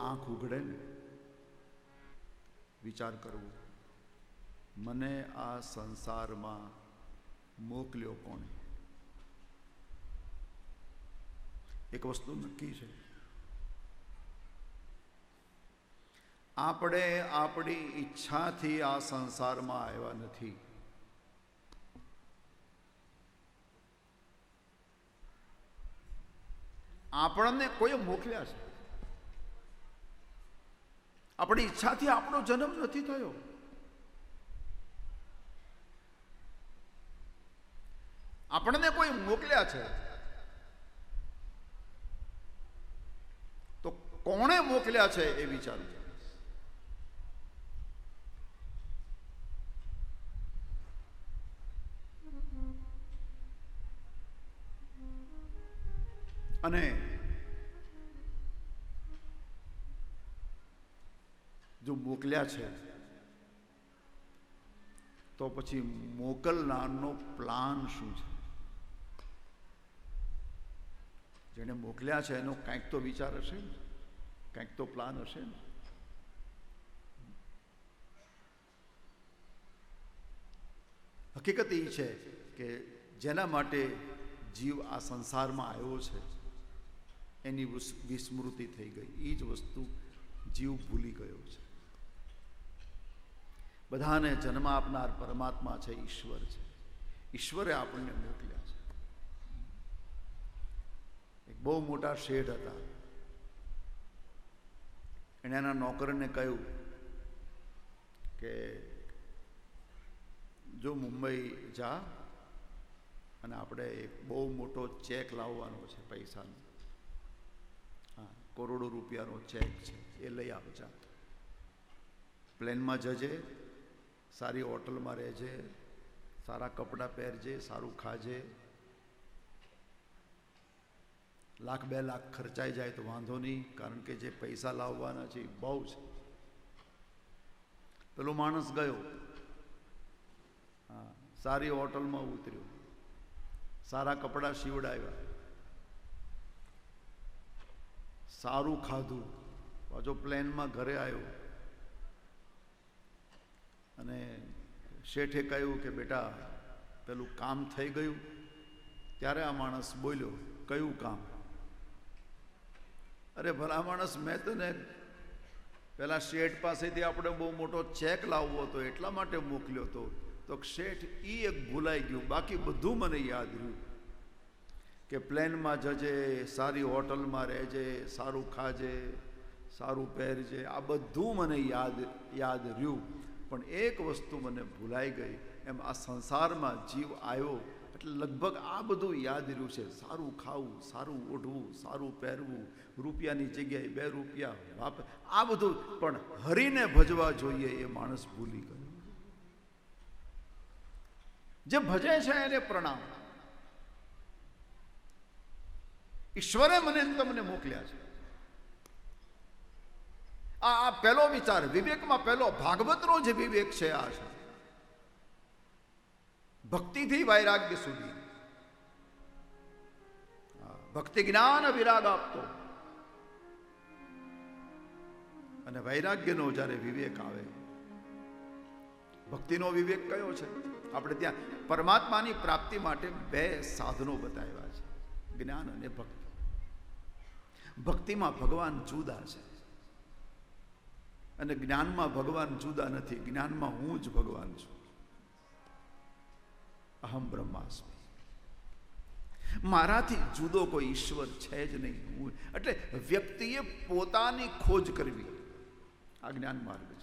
આંખ ઉઘડે ને વિચાર કરવો. મને આ સંસારમાં મોકલ્યો કોણે? એક વસ્તુ નક્કી છે. આપણે આપણી ઈચ્છાથી આ સંસારમાં આવ્યા નથી. આપણને કોઈ મોકલ્યા છે? આપણી ઈચ્છાથી આપણો જન્મ નથી થયો. આપણને કોઈ મોકલ્યા છે? તો કોણે મોકલ્યા છે એ વિચારું? અને જો મોકલ્યા છે, તો પછી મોકલનારનો પ્લાન શું છે? જેને મોકલ્યા છે, એનો કંઈક તો વિચાર હશે ને? કંઈક તો પ્લાન હશે ને? હકીકત એ છે કે જેના માટે જીવ આ સંસારમાં આવ્યો છે, એની વિસ્મૃતિ થઈ ગઈ. એ જ વસ્તુ જીવ ભૂલી ગયો છે. બધાને જન્મ આપનાર પરમાત્મા છે, ઈશ્વર છે. ઈશ્વરે આપણને મોકલ્યા છે. એક બહુ મોટા શેઠ હતા. એણે એના નોકરને કહ્યું કે, જો મુંબઈ જા અને આપણે એક બહુ મોટો ચેક લાવવાનો છે પૈસાનો. હા, કરોડો રૂપિયાનો ચેક છે, એ લઈ આવજા. પ્લેનમાં જજે સારી હોટલમાં રહેજે સારા કપડાં પહેરજે, સારું ખાજે. લાખ બે લાખ ખર્ચાઈ જાય તો વાંધો નહીં, કારણ કે જે પૈસા લાવવાના છે એ બહુ છે. પેલો માણસ ગયો. હા, સારી હોટલમાં ઉતર્યો. સારા કપડાં સીવડાવ્યા. સારું ખાધું. પાછો પ્લેનમાં ઘરે આવ્યો અને શેઠે કહ્યું કે, બેટા, પેલું કામ થઈ ગયું. ત્યારે આ માણસ બોલ્યો, કયું કામ? અરે, ભલા માણસ, મેં તને પેલા શેઠ પાસેથી આપણે બહુ મોટો ચેક લાવવો હતો, એટલા માટે મોકલ્યો હતો. તો શેઠ એ એક ભૂલાઈ ગયું. બાકી બધું મને યાદ રહ્યું કે પ્લેનમાં જજે, સારી હોટલમાં રહેજે, સારું ખાજે, સારું પહેરજે, આ બધું મને યાદ યાદ રહ્યું. પણ એક વસ્તુ મને ભૂલાઈ ગઈ. એમ આ સંસારમાં જીવ આવ્યો એટલે લગભગ આ બધું યાદ રહ્યું છે. સારું ખાવું, સારું ઓઢવું, સારું પહેરવું, રૂપિયાની જગ્યાએ બે રૂપિયા, વાપ, આ બધું પણ હરીને ભજવા જોઈએ એ માણસ ભૂલી ગયો. જે ભજે છે એને પ્રણામ. ઈશ્વરે મને તમને મોકલ્યા છે. આ આ પહેલો વિચાર. વિવેકમાં પહેલો ભાગવતનો જે વિવેક છે આ છે. ભક્તિથી વૈરાગ્ય સુધી. ભક્તિ જ્ઞાન વિરાગ આપતો. અને વૈરાગ્યનો જ્યારે વિવેક આવે, ભક્તિનો વિવેક કયો છે? આપણે ત્યાં પરમાત્માની પ્રાપ્તિ માટે બે સાધનો બતાવ્યા છે. જ્ઞાન અને ભક્તિ. ભક્તિમાં ભગવાન જુદા છે. અને જ્ઞાનમાં ભગવાન જુદા નથી. જ્ઞાનમાં હું જ ભગવાન છું. અહમ બ્રહ્માસ્મી. મારાથી જુદો કોઈ ઈશ્વર છે જ નહીં. હું એટલે વ્યક્તિએ પોતાની ખોજ કરવી. આ જ્ઞાન માર્ગ